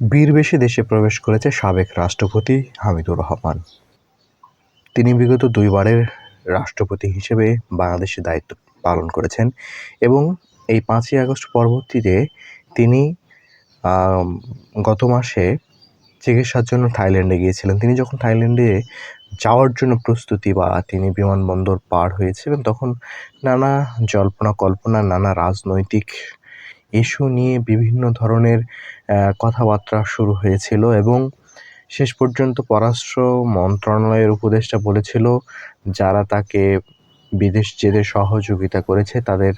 বীরবেশে দেশে প্রবেশ করেছে সাবেক রাষ্ট্রপতি হামিদুর রহমান। তিনি বিগত দুইবারের রাষ্ট্রপতি হিসেবে বাংলাদেশের দায়িত্ব পালন করেছেন এবং এই পাঁচই আগস্ট পরবর্তীতে তিনি গত মাসে চিকিৎসার জন্য থাইল্যান্ডে গিয়েছিলেন। তিনি যখন থাইল্যান্ডে যাওয়ার জন্য প্রস্তুতি বা তিনি বিমানবন্দর পার হয়েছিলেন, তখন নানা জল্পনা কল্পনা নানা রাজনৈতিক ইস্যু নিয়ে বিভিন্ন ধরনের কথাবার্তা শুরু হয়েছিল এবং শেষ পর্যন্ত পররাষ্ট্র মন্ত্রণালয়ের উপদেষ্টা বলেছিল, যারা তাকে বিদেশ যেতে সহযোগিতা করেছে তাদের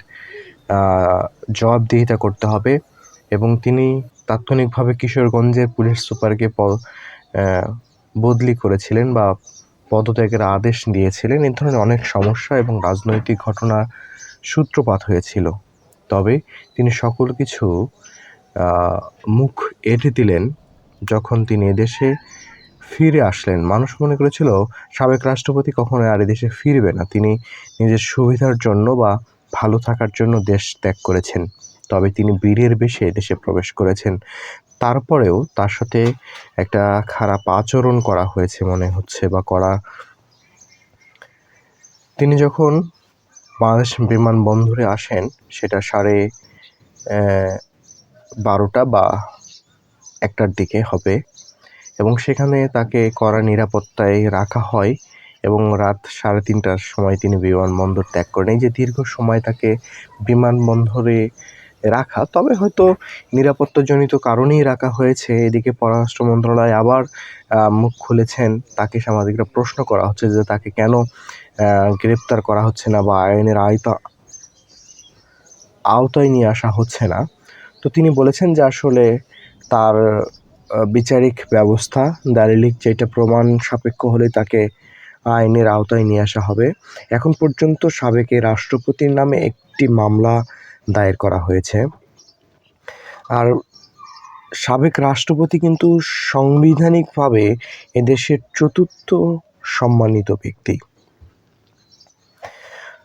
জবাবদিহিতা করতে হবে এবং তিনি তাৎক্ষণিকভাবে কিশোরগঞ্জের পুলিশ সুপারকে বদলি করেছিলেন বা পদত্যাগের আদেশ দিয়েছিলেন। এই ধরনের অনেক সমস্যা এবং রাজনৈতিক ঘটনার সূত্রপাত হয়েছিল। তবে তিনি সকল কিছু মুখ এঁটে দিলেন। যখন তিনি এদেশে ফিরে আসলেন, মানুষ মনে করেছিল, সাবেক রাষ্ট্রপতি কখনো আর এদেশে ফিরবে না। তিনি নিজের সুবিধার জন্য বা ভালো থাকার জন্য দেশ ত্যাগ করেছেন। তবে তিনি বীরের বেশে দেশে প্রবেশ করেছেন। তারপরেও তার সাথে একটা খারাপ আচরণ করা হয়েছে মনে হচ্ছে বা করা। তিনি যখন বাংলাদেশ বিমানবন্দরে আসেন, সেটা সাড়ে বারোটা বা একটার দিকে হবে। এবং সেখানে তাকে কড়া নিরাপত্তায় রাখা হয় এবং রাত সাড়ে তিনটার সময় তিনি বিমানবন্দর ত্যাগ করেন। এই যে দীর্ঘ সময় তাকে বিমানবন্দরে রাখা, তবে হয়তো নিরাপত্তাজনিত কারণেই রাখা হয়েছে। এদিকে পররাষ্ট্র মন্ত্রণালয় আবার মুখ খুলেছেন। তাকে সাংবাদিকরা প্রশ্ন করা হচ্ছে যে তাকে কেন গ্রেপ্তার করা হচ্ছে না বা আইনের আয়তা, আওতায় নিয়ে আসা হচ্ছে না। তো তিনি বলেছেন যে আসলে তার বিচারিক ব্যবস্থা, দালিলিক যেটা প্রমাণ সাপেক্ষ হলে তাকে আইনের আওতায় নিয়ে আসা হবে। এখন পর্যন্ত সাবেক রাষ্ট্রপতির নামে একটি মামলা দায়ের করা হয়েছে। আর সাবেক রাষ্ট্রপতি কিন্তু সাংবিধানিকভাবে এদেশের চতুর্থ সম্মানিত ব্যক্তি।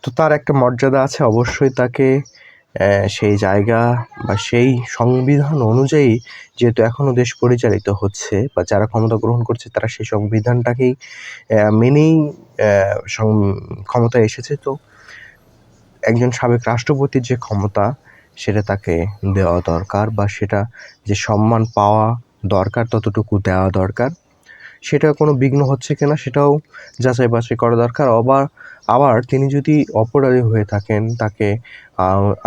তো তার একটা মর্যাদা আছে, অবশ্যই তাকে সেই জায়গা বা সেই সংবিধান অনুযায়ী যেহেতু এখনও দেশ পরিচালিত হচ্ছে বা যারা ক্ষমতা গ্রহণ করছে তারা সেই সংবিধানটাকেই মেনেই ক্ষমতায় এসেছে। তো একজন সাবেক রাষ্ট্রপতির যে ক্ষমতা, সেটা তাকে দেওয়া দরকার বা সেটা যে সম্মান পাওয়া দরকার, ততটুকু দেওয়া দরকার। সেটা কোনো বিঘ্ন হচ্ছে কিনা, সেটাও যাচাই বাছাই করা দরকার। আবার আবার তিনি যদি অপরাধী হয়ে থাকেন, তাকে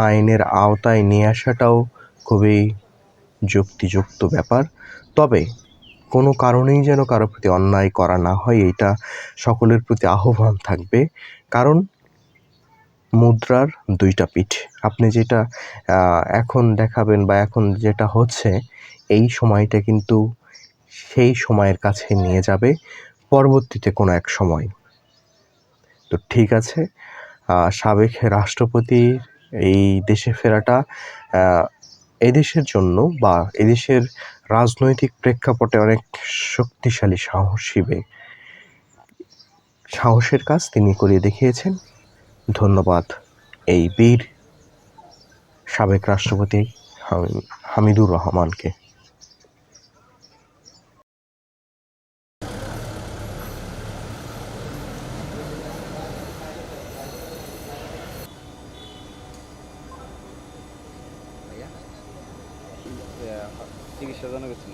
আইনের আওতায় নিয়ে আসাটাও খুবই যুক্তিযুক্ত ব্যাপার। তবে কোনো কারণেই যেন কারও প্রতি অন্যায় করা না হয়, এটা সকলের প্রতি আহ্বান থাকবে। কারণ মুদ্রার দুইটা পিঠ। আপনি যেটা এখন দেখাবেন বা এখন যেটা হচ্ছে, এই সময়টা কিন্তু সেই সময়ের কাছে নিয়ে যাবে পরবর্তীতে কোনো এক সময়। তো ঠিক আছে সাবেক রাষ্ট্রপতির এই দেশে ফেরাটা এদেশের জন্য বা এদেশের রাজনৈতিক প্রেক্ষাপটে অনেক শক্তিশালী সাহসীবে সাহসের কাজ তিনি করিয়ে দেখিয়েছেন। ধন্যবাদ এই বীর সাবেক রাষ্ট্রপতি হামিদুর রহমানকে। চিকিৎসা গেছিল।